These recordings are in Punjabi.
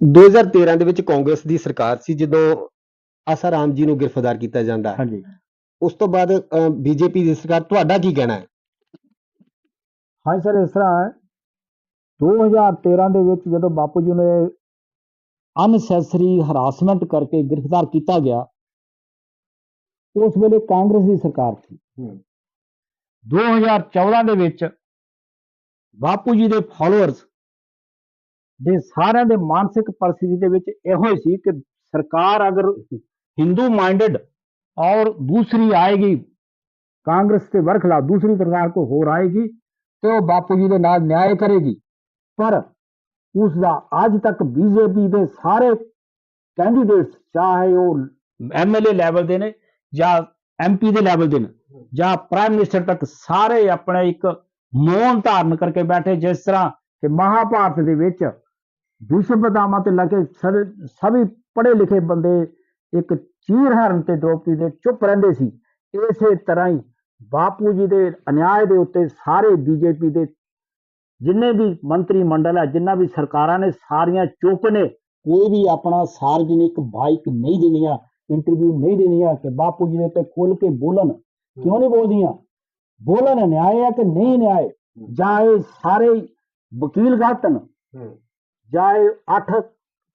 2013 ਦੇ ਵਿੱਚ ਕਾਂਗਰਸ ਦੀ ਸਰਕਾਰ ਸੀ ਜਦੋਂ ਆਸਾਰਾਮ ਜੀ ਨੂੰ ਗ੍ਰਿਫਤਾਰ ਕੀਤਾ ਜਾਂਦਾ ਹੈ। ਹਾਂਜੀ। ਉਸ ਤੋਂ ਬਾਅਦ ਬੀਜੇਪੀ ਦੀ ਸਰਕਾਰ ਤੁਹਾਡਾ ਕੀ ਕਹਿਣਾ ਹੈ? ਹਾਂਜੀ ਸਰ ਇਸ ਤਰ੍ਹਾਂ ਹੈ। 2013 ਦੇ ਵਿੱਚ ਜਦੋਂ ਬਾਪੂ ਜੀ ਨੇ ਅਨਸੈਸਰੀ ਹਰਾਸਮੈਂਟ ਕਰਕੇ ਗ੍ਰਿਫਤਾਰ ਕੀਤਾ ਗਿਆ ਉਸ ਵੇਲੇ ਕਾਂਗਰਸ ਦੀ ਸਰਕਾਰ ਸੀ। 2014 ਦੇ ਵਿੱਚ ਬਾਪੂ ਜੀ ਦੇ ਫਾਲੋਅਰਸ ਦੇ ਸਾਰਿਆਂ ਦੇ ਮਾਨਸਿਕ ਪਰਿਸਥਿਤੀ ਦੇ ਵਿੱਚ ਇਹੋ ਹੀ ਸੀ ਕਿ ਸਰਕਾਰ ਅਗਰ ਹਿੰਦੂ ਮਾਈਂਡਡ ਔਰ ਦੂਸਰੀ ਆਏਗੀ, ਕਾਂਗਰਸ ਦੇ ਵਰਖਲਾ ਦੂਸਰੀ ਸਰਕਾਰ ਕੋਈ ਹੋਰ ਆਏਗੀ ਤੇ ਉਹ ਬਾਪੂ ਜੀ ਦੇ ਨਾਲ ਨਿਆਂ ਕਰੇਗੀ। ਪਰ ਉਸ ਦਾ ਅੱਜ ਤੱਕ ਬੀਜੇਪੀ ਦੇ ਸਾਰੇ ਕੈਂਡੀਡੇਟਸ ਚਾਹੇ ਉਹ ਐਮਐਲਏ ਲੈਵਲ ਦੇ ਨੇ ਜਾਂ ਐਮਪੀ ਦੇ ਲੈਵਲ ਦੇ ਨੇ, ਜਾਂ ਪ੍ਰਾਈਮ ਮਿਨਿਸਟਰ ਤੱਕ ਸਾਰੇ ਆਪਣੇ ਇੱਕ ਮੌਨ ਧਾਰਨ ਕਰਕੇ ਬੈਠੇ, ਜਿਸ ਤਰ੍ਹਾਂ ਕਿ ਮਹਾਭਾਰਤ ਦੇ ਵਿਸ਼ਵ ਦੁਸ਼ਮਦਾਮਾਂ ਤੇ ਲੱਗੇ ਸਭੀ ਪੜ੍ਹੇ ਲਿਖੇ ਬੰਦੇ ਇੱਕ ਚੀਰ ਹਰਨ ਤੇ ਦ੍ਰੋਪਦੀ ਦੇ ਚੁੱਪ ਰਹਿੰਦੇ ਸੀ। ਇਸੇ ਤਰ੍ਹਾਂ ਹੀ ਬਾਪੂ ਜੀ ਦੇ ਅਨਿਆਏ ਦੇ ਉੱਤੇ ਸਾਰੇ ਬੀਜੇਪੀ ਦੇ ਜਿੰਨੇ ਵੀ ਮੰਤਰੀ ਮੰਡਲ ਹੈ ਜਿੰਨਾ ਵੀ ਸਰਕਾਰਾਂ ਨੇ, ਸਾਰੀਆਂ ਚੁੱਪ ਨੇ। ਕੋਈ ਵੀ ਆਪਣਾ ਸਾਰਵਜਨਿਕ ਬਾਈਕ ਨਹੀਂ ਦਿੰਦੀਆਂ, ਇੰਟਰਵਿਊ ਨਹੀਂ ਦਿੰਦੀਆਂ ਕਿ ਬਾਪੂ ਜੀ ਦੇ ਉੱਤੇ ਖੁੱਲ ਕੇ ਬੋਲਣ। ਕਿਉਂ ਨਹੀਂ ਬੋਲਦੀਆਂ? ਬੋਲਣ ਨਿਆਏ ਹੈ ਕਿ ਨਹੀਂ ਨਿਆਏ ਜਾਂ ਇਹ ਸਾਰੇ ਵਕੀਲ ਗਲਤ ਨੇ ਜਾਂ ਇਹ 8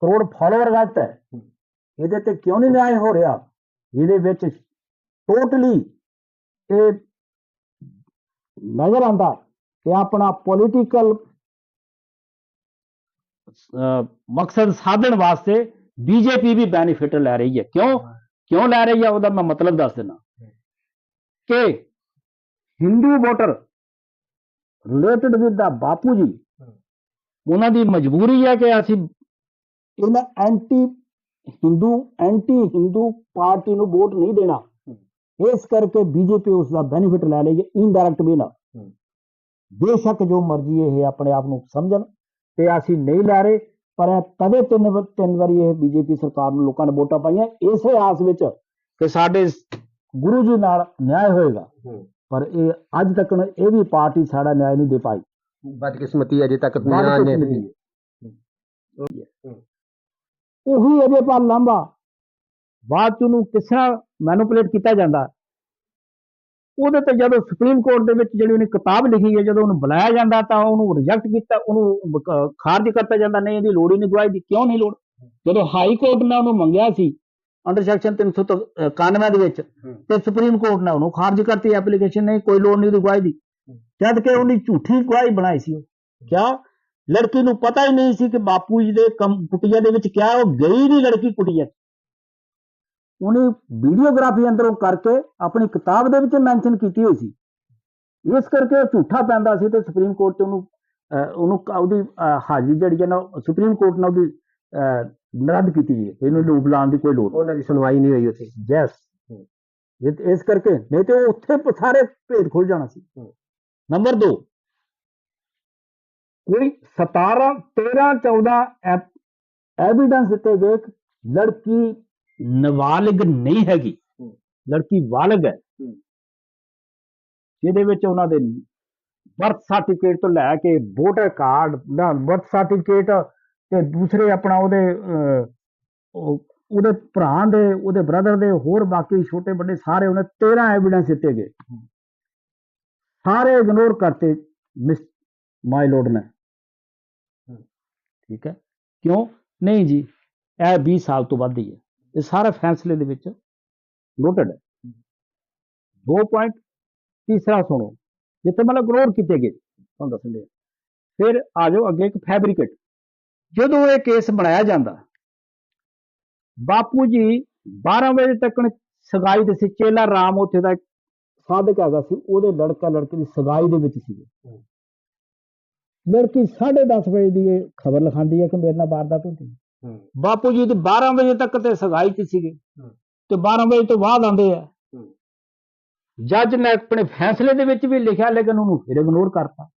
ਕਰੋੜ ਫਾਲੋਅਰ ਗਲਤ ਹੈ ਇਹਦੇ ਤੇ ਕਿਉਂ ਨਹੀਂ ਨਿਆਂ ਹੋ ਰਿਹਾ ਇਹਦੇ ਵਿੱਚ ਟੋਟਲੀ ਇਹ ਨਜ਼ਰ ਆਂਦਾ ਕਿ ਆਪਣਾ ਪੋਲੀਟੀਕਲ ਮਕਸਦ ਸਾਧਣ ਵਾਸਤੇ ਬੀਜੇਪੀ ਵੀ ਬੈਨੀਫਿਟ ਲੈ ਰਹੀ ਹੈ ਕਿਉਂ ਕਿਉਂ ਲੈ ਰਹੀ ਹੈ ਉਹਦਾ ਮੈਂ ਮਤਲਬ ਦੱਸ ਦਿੰਦਾ ਕਿ ਹਿੰਦੂ ਵੋਟਰ ਰਿਲੇਟਡ ਵਿਦ ਦਾ ਬਾਪੂ ਜੀ ਉਹਨਾਂ ਦੀ ਮਜਬੂਰੀ ਹੈ ਕਿ ਅਸੀਂ ਇਹਨਾਂ anti Hindu anti Hindu party ਨੂੰ ਵੋਟ ਨਹੀਂ ਦੇਣਾ। ਇਸ ਕਰਕੇ ਬੀਜੇਪੀ ਉਸ ਦਾ ਬੈਨੀਫਿਟ ਲੈ ਲੇਗੀ ਇਨਡਾਇਰੈਕਟ ਵੀ ਨਾ। ਬੇਸ਼ੱਕ ਜੋ ਮਰਜ਼ੀ ਇਹ ਆਪਣੇ ਆਪ ਨੂੰ ਸਮਝਣ ਤੇ ਅਸੀਂ ਨਹੀਂ ਲੈ ਰਹੇ ਪਰ ਇਹ ਤਦੇ ਤਿੰਨ ਤਿੰਨ ਵਾਰੀ ਇਹ ਬੀਜੇਪੀ ਸਰਕਾਰ ਨੂੰ ਲੋਕਾਂ ਨੇ ਵੋਟਾਂ ਪਾਈਆਂ। ਇਸੇ ਆਸ ਵਿੱਚ ਕਿ ਸਾਡੇ ਗੁਰੂ ਜੀ ਨਾਲ ਨਿਆਂ ਹੋਏਗਾ। ਪਰ ਇਹ ਅੱਜ ਤੱਕ ਇਹ ਵੀ ਪਾਰਟੀ ਸਾਡਾ ਨਿਆਂ ਨਹੀਂ ਦੇ ਪਾਈ। ਬਦਕਿਸਮਤੀ ਅਜੇ ਤੱਕ ਬਾਅਦ ਨਿਆਂ ਵਿੱਚ ਨੇ। ਉਹੀ ਅਜੇ ਪਰ ਲੰਬਾ। ਬਾਅਦ ਚ ਉਹਨੂੰ ਕਿਸ ਤਰ੍ਹਾਂ ਮੈਨੂਪੂਲੇਟ ਕੀਤਾ ਜਾਂਦਾ ਉਹਦੇ ਤੇ ਜਦੋਂ ਸੁਪਰੀਮ ਕੋਰਟ ਦੇ ਵਿੱਚ ਜਿਹੜੀ ਉਹਨੇ ਕਿਤਾਬ ਲਿਖੀ ਹੈ ਜਦੋਂ ਉਹਨੂੰ ਬੁਲਾਇਆ ਜਾਂਦਾ ਤਾਂ ਉਹਨੂੰ ਰਿਜੈਕਟ ਕੀਤਾ ਉਹਨੂੰ ਖਾਰਜ ਕਰਤਾ ਜਾਂਦਾ ਨਹੀਂ ਇਹਦੀ ਲੋੜ ਹੀ ਨਹੀਂ ਗਵਾਹੀ ਦੀ ਕਿਉਂ ਨਹੀਂ ਲੋੜ? ਜਦੋਂ ਹਾਈ ਕੋਰਟ ਨੇ ਉਹਨੂੰ ਮੰਗਿਆ ਸੀ ਅੰਡਰ ਸੈਕਸ਼ਨ 391 ਦੇ ਵਿੱਚ ਤੇ ਸੁਪਰੀਮ ਕੋਰਟ ਨੇ ਉਹਨੂੰ ਖਾਰਜ ਕਰਤੀ ਐਪਲੀਕੇਸ਼ਨ ਨਹੀਂ ਕੋਈ ਲੋੜ ਨਹੀਂ ਉਹਦੀ ਗਵਾਹੀ ਦੀ। ਜਦ ਕਿ ਉਹਨੇ ਝੂਠੀ ਗਵਾਹੀ ਬਣਾਈ ਸੀ ਕਿਆ ਲੜਕੀ ਨੂੰ ਪਤਾ ਹੀ ਨਹੀਂ ਸੀ ਕਿ ਬਾਪੂ ਜੀ ਦੇ ਕਮ- ਕੁਟੀਆ ਦੇ ਵਿੱਚ ਕਿਆ ਉਹ ਗਈ ਨਹੀਂ ਲੜਕੀ ਕੁਟੀਆ। ਉਹਨੇ ਵੀਡੀਓਗ੍ਰਾਫੀ ਅੰਦਰੋਂ ਕਰਕੇ ਆਪਣੀ ਕਿਤਾਬ ਦੇ ਵਿੱਚ ਮੈਂਸ਼ਨ ਕੀਤੀ ਹੋਈ ਸੀ। ਇਸ ਕਰਕੇ ਉਹ ਝੂਠਾ ਪੈਂਦਾ ਸੀ ਤੇ ਸੁਪਰੀਮ ਕੋਰਟ 'ਚ ਉਹਨੂੰ ਉਹਨੂੰ ਉਹਦੀ ਹਾਜ਼ਰੀ ਜਿਹੜੀ ਹੈ ਨਾ ਸੁਪਰੀਮ ਕੋਰਟ ਨੇ ਉਹਦੀ ਅਹ, ਰੱਦ ਕੀਤੀ ਹੈ ਇਹਨੂੰ ਲੋਕ ਬੁਲਾਉਣ ਦੀ ਕੋਈ ਲੋੜ ਉਹਨਾਂ ਦੀ ਸੁਣਵਾਈ ਨਹੀਂ ਹੋਈ ਉੱਥੇ। ਯੈਸ ਇਸ ਕਰਕੇ ਨਹੀਂ ਤੇ ਉਹ ਉੱਥੇ ਸਾਰੇ ਭੇਦ ਖੁੱਲ ਜਾਣਾ ਸੀ। ਨੰਬਰ 2 ਕੋਈ 17 13 14 ਐਵੀਡੈਂਸ ਦਿੱਤੇ ਗਏ ਲੜਕੀ ਨਾਬਾਲਿਗ ਨਹੀਂ ਹੈਗੀ। ਲੜਕੀ ਬਾਲਗ ਹੈ। ਜਿਹਦੇ ਵਿੱਚ ਉਹਨਾਂ ਦੇ ਬਰਥ ਸਰਟੀਫਿਕੇਟ ਤੋਂ ਲੈ ਕੇ ਵੋਟਰ ਕਾਰਡ ਦਾ ਬਰਥ ਸਰਟੀਫਿਕੇਟ ਤੇ ਦੂਸਰੇ ਆਪਣਾ ਉਹਦੇ ਉਹਦੇ ਭਰਾ ਦੇ ਉਹਦੇ ਬ੍ਰਦਰ ਦੇ ਹੋਰ ਬਾਕੀ ਛੋਟੇ ਵੱਡੇ ਸਾਰੇ ਉਹਨੇ 13 ਐਵੀਡੈਂਸ ਦਿੱਤੇ ਗਏ। ਸਾਰੇ ਇਗਨੋਰ ਕਰਤੇ ਮਿਸ ਮਾਈ ਲੋਡ ਨੇ। ਠੀਕ ਹੈ? ਕਿਉਂ? ਨਹੀਂ ਜੀ ਇਹ 20 ਸਾਲ ਤੋਂ ਵੱਧ ਹੀ ਹੈ। ਇਹ ਸਾਰਾ ਫੈਸਲੇ ਦੇ ਵਿੱਚ ਨੋਟਡ ਹੈ। ਦੋ ਪੁਆਇੰਟ ਤੀਸਰਾ ਸੁਣੋ। ਜਿੱਥੇ ਮਤਲਬ ਇਗਨੋਰ ਕੀਤੇ ਗਏ ਤੁਹਾਨੂੰ ਦੱਸਣ ਦੇ। ਫਿਰ ਆ ਜਾਓ ਅੱਗੇ ਇੱਕ ਫੈਬਰਿਕੇਟ ਜਦੋਂ ਇਹ ਕੇਸ ਬਣਾਇਆ ਜਾਂਦਾ ਬਾਪੂ ਜੀ 12 ਵਜੇ ਤੱਕ ਸਗਾਈ ਦੇ ਸੀ ਚੇਲਾ ਰਾਮ ਉੱਥੇ ਦਾ ਇੱਕ ਸਾਧਕ ਹੈਗਾ ਸੀ ਉਹਦੇ ਲੜਕਾ ਲੜਕੀ ਦੀ ਸਗਾਈ ਦੇ ਵਿੱਚ ਸੀ ਲੜਕੀ 10:30 ਵਜੇ ਦੀ ਇਹ ਖਬਰ ਲਿਖਾਉਂਦੀ ਹੈ ਕਿ ਮੇਰੇ ਨਾਲ ਵਾਰਦਾਤ ਹੁੰਦੀ ਹੈ। ਬਾਪੂ ਜੀ ਦੀ 12 ਵਜੇ ਤੱਕ ਤੇ ਸਗਾਈ 'ਚ ਸੀਗੇ। ਤੇ 12 ਵਜੇ ਤੋਂ ਬਾਅਦ ਆਉਂਦੇ ਆ। ਜੱਜ ਨੇ ਆਪਣੇ ਫੈਸਲੇ ਦੇ ਵਿੱਚ ਵੀ ਲਿਖਿਆ ਲੇਕਿਨ ਉਹਨੂੰ ਫਿਰ ਇਗਨੋਰ ਕਰਤਾ।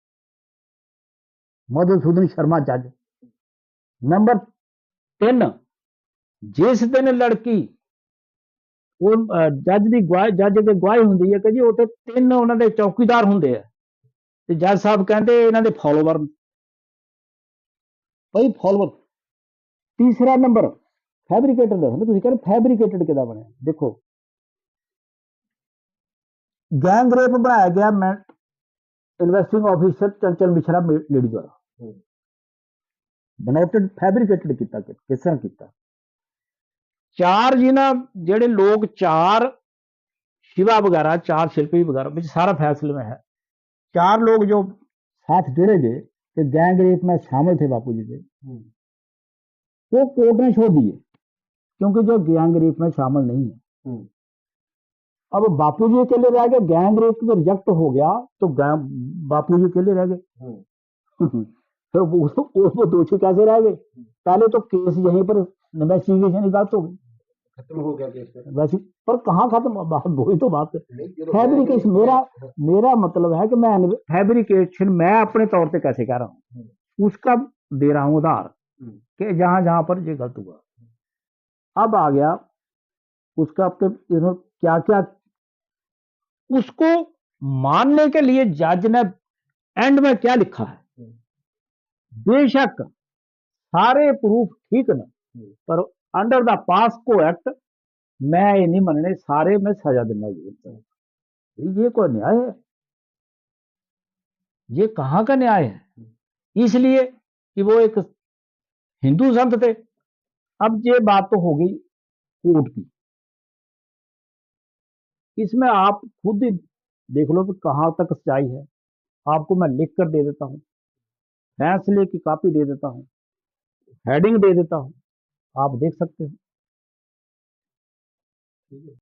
ਮਧੂਸੂਦਨ ਸ਼ਰਮਾ ਜੱਜ। ਨੰਬਰ 3 ਜਿਸ ਦਿਨ ਲੜਕੀ ਉਹ ਜੱਜ ਦੀ ਗਵਾਹੀ ਜੱਜ ਦੀ ਗਵਾਹੀ ਹੁੰਦੀ ਹੈ ਕਿ ਜੀ ਉੱਥੇ ਤਿੰਨ ਉਹਨਾਂ ਦੇ ਚੌਕੀਦਾਰ ਹੁੰਦੇ ਆ। ਤੇ ਜੱਜ ਸਾਹਿਬ ਕਹਿੰਦੇ ਇਹਨਾਂ ਦੇ ਫਾਲੋਵਰ ਬਈ ਫਾਲੋਵਰ ਤੀਸਰਾ ਨੰਬਰ ਫੈਬਰੀਕੇਟਡ ਹੁਣ ਤੁਸੀਂ ਕਹਿੰਦੇ ਫੈਬਰੀਕੇਟਡ ਕਿਹਦਾ ਬਣਿਆ? ਦੇਖੋ। ਗੈਂਗ ਰੇਪ ਬਣਾਇਆ ਗਿਆ ਮੈਂ investing officer Chanchal Mishra lady ਦੁਆਰਾ। ਬਨੋਟਡ ਫੈਬਰੀਕੇਟਡ ਕੀਤਾ ਕਿਸ ਤਰ੍ਹਾਂ ਕੀਤਾ? ਚਾਰ ਜਿਨ੍ਹਾਂ ਜਿਹੜੇ ਲੋਕ ਚਾਰ शिवा वगैरह चार शिल्पी वगैरह ਵਿੱਚ सारा फैसले में है चार लोग जो साथ जुड़े गए कि गैंग रेप में शामिल थे बापू जी के वो कोर्ट ने छोड़ दिए क्योंकि जो गैंग रेप में शामिल नहीं है अब बापू जी अकेले रह गए गैंग रेप तो रिजेक्ट हो गया तो गैंग- बापू जी अकेले रह गए फिर वो वो वो दोषी कैसे रह गए पहले तो केस यहीं पर इन्वेस्टिगेशन की गलत हो गई खत्म हो गया केस वैसे पर कहा खत्म बात वही तो बात तो फैब्रिकेशन मेरा मेरा मतलब है कि मैं फैब्रिकेशन मैं अपने तौर पे कैसे कह रहा हूँ? हम्म। उसका दे रहा हूँ उधार हम्म। कि जहाँ जहाँ पर ये गलत हुआ। अब आ गया उसका आपके तो क्या क्या उसको मानने के लिए जज ने एंड में क्या लिखा है? हम्म। बेशक सारे प्रूफ ठीक न पर अंडर द पासको एक्ट मैं ये नहीं मनने, सारे में सजा देना ये कोई न्याय है? ये कहाँ का न्याय है? इसलिए कि वो एक हिंदू संत थे। अब ये बात तो हो गई कोर्ट की। इसमें आप खुद ही देख लो कि कहाँ तक सच्चाई है। आपको मैं लिख कर दे देता हूँ। फैसले की कॉपी दे देता हूँ। हेडिंग दे देता हूँ। आप देख सकते हो